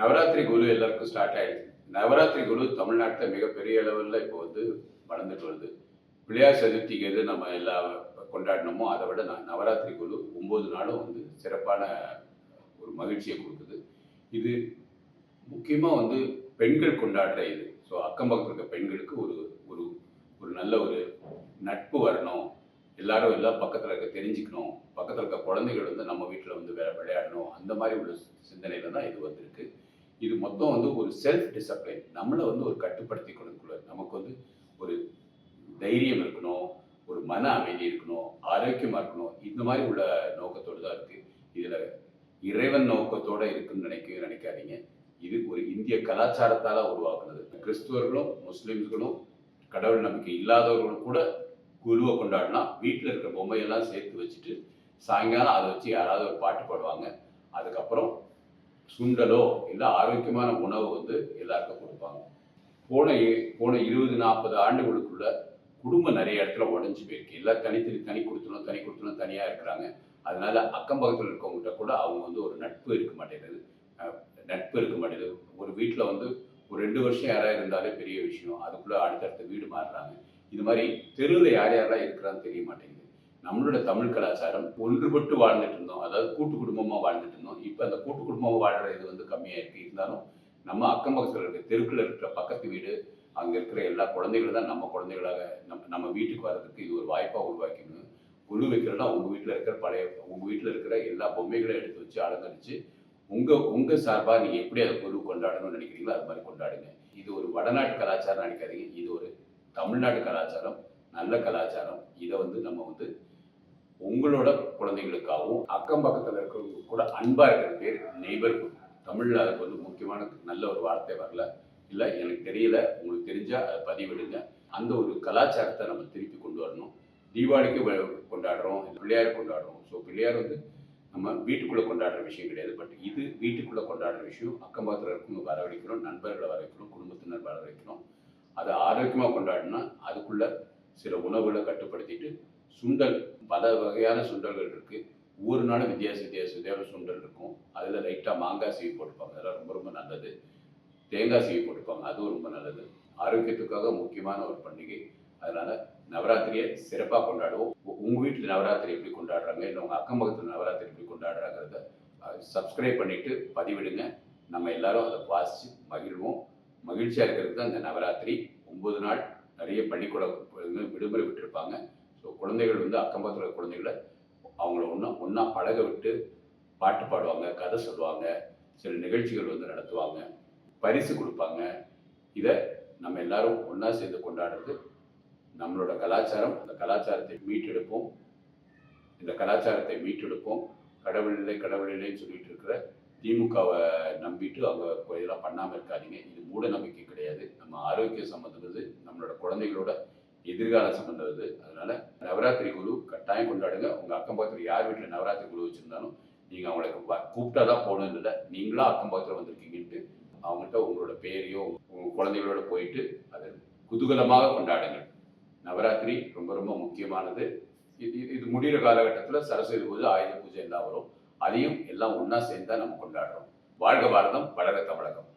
நவராத்திரி குழு எல்லாருக்கும் ஸ்டார்ட் ஆயிடுச்சு. நவராத்திரி குழு தமிழ்நாட்டில் மிகப்பெரிய அளவில் இப்போ வந்து வளர்ந்துட்டு வருது. பிள்ளையார் சதுர்த்திக்கு எது நம்ம எல்லா கொண்டாடினோமோ அதை விட நான் நவராத்திரி குழு ஒம்பது நாளும் வந்து சிறப்பான ஒரு மகிழ்ச்சியை கொடுக்குது. இது முக்கியமாக வந்து பெண்கள் கொண்டாடுற இது. ஸோ அக்கம் பக்கத்தில் இருக்க பெண்களுக்கு ஒரு ஒரு ஒரு நல்ல ஒரு நட்பு வரணும். எல்லாரும் எல்லாம் பக்கத்தில் இருக்க தெரிஞ்சுக்கணும். பக்கத்தில் இருக்க குழந்தைகள் வந்து நம்ம வீட்டில் வந்து விளையாடணும். அந்த மாதிரி உள்ள சிந்தனையில் தான் இது வந்திருக்கு. இது மொத்தம் வந்து ஒரு செல்ஃப் டிசப்ளைன் நம்மளை வந்து ஒரு கட்டுப்படுத்தி கொடுக்கல நமக்கு வந்து ஒரு தைரியம் இருக்கணும் ஒரு மன அமைதி இருக்கணும் ஆரோக்கியமாக இருக்கணும். இந்த மாதிரி உள்ள நோக்கத்தோடு தான் இருக்குது இதில் இறைவன் நோக்கத்தோடு இருக்குன்னு நினைக்க நினைக்காதீங்க. இது ஒரு இந்திய கலாச்சாரத்தால் உருவாக்குனது. கிறிஸ்துவர்களும் முஸ்லீம்ஸ்களும் கடவுள் நம்பிக்கை இல்லாதவர்களும் கூட குருவை கொண்டாடினா வீட்டில் இருக்கிற பொம்மையெல்லாம் சேர்த்து வச்சுட்டு சாயங்காலம் அதை வச்சு யாராவது ஒரு பாட்டு பாடுவாங்க. அதுக்கப்புறம் சுண்டலோ இல்லை ஆரோக்கியமான உணவு வந்து எல்லாருக்கும் கொடுப்பாங்க. போன இ- போன இருபது நாற்பது ஆண்டுகளுக்குள்ள குடும்பம் நிறைய இடத்துல உடஞ்சி போயிருக்கு. எல்லாம் தனித்தனி தனி கொடுத்தணும் தனி கொடுத்தணும் தனியாக இருக்கிறாங்க. அதனால அக்கம் பக்கத்தில் இருக்கவங்ககிட்ட கூட அவங்க வந்து ஒரு நட்பு இருக்க மாட்டேங்குது. நட்பு இருக்க மாட்டேங்குது. ஒரு வீட்டில் வந்து ஒரு ரெண்டு வருஷம் யாராவது இருந்தாலே பெரிய விஷயம். அதுக்குள்ளே அடுத்தடுத்த வீடு மாறுறாங்க. இது மாதிரி தெருவில் யார் யாரெல்லாம் இருக்கிறான்னு தெரிய மாட்டேங்குது. நம்மளோட தமிழ் கலாச்சாரம் ஒன்றுபட்டு வாழ்ந்துட்டு இருந்தோம். அதாவது கூட்டு குடும்பமாக வாழ்ந்துட்டு இருந்தோம். இப்போ அந்த கூட்டு குடும்பமாக வாழ்கிற இது வந்து கம்மியாக இருக்குது இருந்தாலும் நம்ம அக்கம் பக்கத்தில் இருக்கிற தெருக்கில் இருக்கிற பக்கத்து வீடு அங்கே இருக்கிற எல்லா குழந்தைகளும் தான் நம்ம குழந்தைகளாக நம்ம நம்ம வீட்டுக்கு வர்றதுக்கு இது ஒரு வாய்ப்பாக உருவாக்கணும் குழு வைக்கிறனா உங்கள் வீட்டில் இருக்கிற பழைய உங்கள் வீட்டில் இருக்கிற எல்லா பொம்மைகளையும் எடுத்து வச்சு அலங்கரித்து உங்கள் உங்கள் சார்பாக நீங்கள் எப்படி அதை குழு கொண்டாடணும்னு நினைக்கிறீங்களோ அது மாதிரி கொண்டாடுங்க. இது ஒரு வடநாட்டு கலாச்சாரம் நினைக்காதீங்க. இது ஒரு தமிழ்நாட்டு கலாச்சாரம். நல்ல கலாச்சாரம். இதை வந்து நம்ம வந்து உங்களோட குழந்தைகளுக்காகவும் அக்கம் பக்கத்தில் இருக்கிறவங்க கூட அன்பாக இருக்கிற பேர் நெய்பர்ஹுட் தமிழில் அதுக்கு வந்து முக்கியமான நல்ல ஒரு வார்த்தை வரல. இல்லை எனக்கு தெரியல. உங்களுக்கு தெரிஞ்சால் அதை பதிவிடுங்க. அந்த ஒரு கலாச்சாரத்தை நம்ம திருப்பி கொண்டு வரணும். தீபாவளிக்கு கொண்டாடுறோம். பிள்ளையார் கொண்டாடுறோம். ஸோ பிள்ளையார் வந்து நம்ம வீட்டுக்குள்ளே கொண்டாடுற விஷயம் கிடையாது. பட் இது வீட்டுக்குள்ளே கொண்டாடுற விஷயம் அக்கம் பக்கத்தில் இருக்கவங்க வரவழைக்கிறோம் நண்பர்களை வரவைக்கிறோம் குடும்பத்தினர் வரவைக்கிறோம் அதை ஆரோக்கியமாக கொண்டாடினா அதுக்குள்ளே சில உணவுகளை கட்டுப்படுத்திட்டு சுண்டல் பல வகையான சுண்டல்கள் இருக்குது ஒவ்வொரு நாளும் வித்தியாச வித்தியாச வித்தியாச சுண்டல் இருக்கும். அதில் லைட்டாக மாங்காய் சீவி போட்டுப்பாங்க. அதெல்லாம் ரொம்ப ரொம்ப நல்லது. தேங்காய் சீவி போட்டுப்பாங்க. அதுவும் ரொம்ப நல்லது. ஆரோக்கியத்துக்காக முக்கியமான ஒரு பண்டிகை. அதனால நவராத்திரியை சிறப்பாக கொண்டாடுவோம். உங்கள் வீட்டில் நவராத்திரி எப்படி கொண்டாடுறாங்க? இல்லை உங்கள் அக்கம் பக்கத்தில் நவராத்திரி எப்படி கொண்டாடுறாங்கிறத சப்ஸ்கிரைப் பண்ணிட்டு பதிவிடுங்க. நம்ம எல்லாரும் அதை வாசித்து மகிழ்வோம். மகிழ்ச்சியாக இருக்கிறது தான் இந்த நவராத்திரி. ஒம்பது நாள் நிறைய பள்ளிக்கூட விடுமுறை விட்டுருப்பாங்க. ஸோ குழந்தைகள் வந்து அக்கம் பக்கத்தில் குழந்தைகளை அவங்கள ஒன்றா ஒன்றா பழக விட்டு பாட்டு பாடுவாங்க கதை சொல்லுவாங்க சில நிகழ்ச்சிகள் வந்து நடத்துவாங்க பரிசு கொடுப்பாங்க. இதை நம்ம எல்லாரும் ஒன்றா சேர்ந்து கொண்டாடுறது நம்மளோட கலாச்சாரம். அந்த கலாச்சாரத்தை மீட்டெடுப்போம். இந்த கலாச்சாரத்தை மீட்டெடுப்போம். கடவுள் கடவுளில்லைன்னு கடவுள் சொல்லிட்டு இருக்கிற திமுகவை நம்பிட்டு அவங்க இதெல்லாம் பண்ணாமல் இருக்காதீங்க. இது மூட நம்பிக்கை கிடையாது. நம்ம ஆரோக்கிய சம்மந்தது குழந்தைகளோட எதிர்கால சம்மந்தது அதனால நவராத்திரி குழு கட்டாயம் கொண்டாடுங்க. உங்க அக்கம் பக்கத்தில் யார் வீட்டில் நவராத்திரி குழு வச்சிருந்தாலும் நீங்க அவங்களுக்கு கூப்பிட்டாதான் கூப்பிட்டா தான் இல்லை. நீங்களா அக்கம் பக்கத்தில் வந்திருக்கீங்கன்ட்டு அவங்கள்ட்ட உங்களோட பேரையோ உங்க குழந்தைகளோட போயிட்டு அதை குதூகலமாக கொண்டாடுங்கள். நவராத்திரி ரொம்ப ரொம்ப முக்கியமானது. இது இது- இது முடிகிற காலகட்டத்தில் சரஸ்வதி பூஜை ஆயுத பூஜை எல்லாம் வரும். அதையும் எல்லாம் ஒன்றா சேர்ந்து தான் நம்ம கொண்டாடுறோம். வாழ்க பாரதம் வளர தமிழகம்.